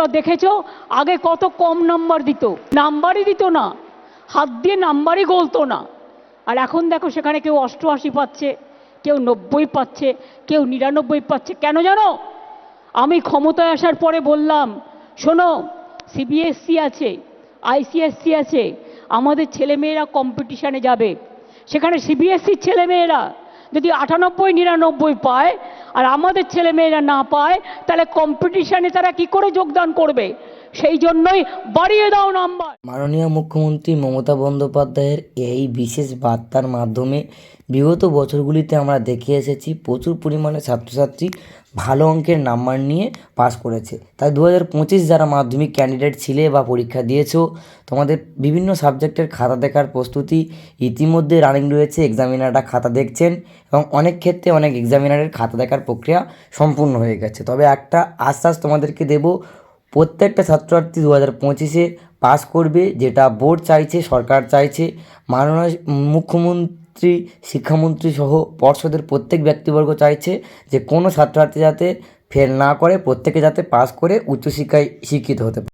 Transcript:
তোমরা দেখেছ? আগে কত কম নাম্বার দিত। নাম্বারই দিত না। হাত দিয়ে নাম্বারই গলতো না। আর এখন দেখো, সেখানে কেউ অষ্টআশি পাচ্ছে, কেউ নব্বই পাচ্ছে, কেউ নিরানব্বই পাচ্ছে। কেন জানো? আমি ক্ষমতায় আসার পরে বললাম, শোনো সিবিএসসি আছে আইসিএসসি আছে, আমাদের ছেলেমেয়েরা কম্পিটিশানে যাবে। সেখানে সিবিএসসির ছেলেমেয়েরা যদি আটানব্বই, নিরানব্বই পায় আর আমাদের ছেলে মেয়েরা না পায়, তাহলে কম্পিটিশানে তারা কি করে যোগদান করবে? সেই জন্যই বাড়িয়ে দাও নাম্বার। মাননীয় মুখ্যমন্ত্রী মমতা বন্দ্যোপাধ্যায়ের এই বিশেষ বার্তার মাধ্যমে বিগত বছরগুলিতে আমরা দেখে এসেছি, প্রচুর পরিমাণে ছাত্রছাত্রী ভালো অঙ্কের নাম্বার নিয়ে পাস করেছে। তাই দু হাজার পঁচিশ যারা মাধ্যমিক ক্যান্ডিডেট ছিলে বা পরীক্ষা দিয়েছ, তোমাদের বিভিন্ন সাবজেক্টের খাতা দেখার প্রস্তুতি ইতিমধ্যে রানিং রয়েছে এক্সামিনাররা খাতা দেখছেন এবং অনেক ক্ষেত্রে অনেক এক্সামিনারের খাতা দেখার প্রক্রিয়া সম্পূর্ণ হয়ে গেছে। তবে একটা আশ্বাস তোমাদেরকে দেবো প্রত্যেকটা ছাত্রছাত্রী দু হাজার পঁচিশে পাস করবে, যেটা বোর্ড চাইছে, সরকার চাইছে। মাননীয় মুখ্যমন্ত্রী, শিক্ষামন্ত্রী সহ পর্ষদের প্রত্যেক ব্যক্তিবর্গ চাইছে যে কোনো ছাত্রছাত্রী যাতে ফেল না করে, প্রত্যেকে যাতে পাস করে উচ্চশিক্ষায় শিক্ষিত হতে